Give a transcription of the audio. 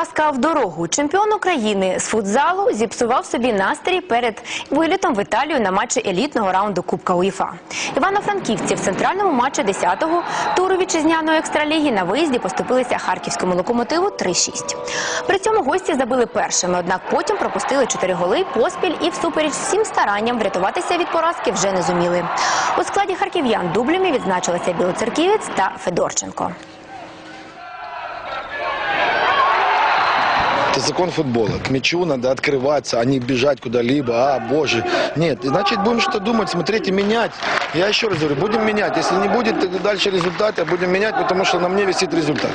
Поразка в дорогу. Чемпіон України з футзалу зіпсував собі настрій перед вилітом в Італію на матчі елітного раунду Кубка УЄФА. Івано-Франківці в центральному матчі 10-го туру вітчизняної екстраліги на виїзді поступилися харківському локомотиву 3-6. При цьому гості забили першими, однак потім пропустили 4 голи поспіль і всупереч всім старанням врятуватися від поразки вже не зуміли. У складі харків'ян дублями відзначилися Білоцерківець та Федорченко. Это закон футбола. К мячу надо открываться, а не бежать куда-либо. А, боже. Нет, значит, будем что думать, смотреть и менять. Я еще раз говорю, будем менять. Если не будет дальше результата, будем менять, потому что на мне висит результат.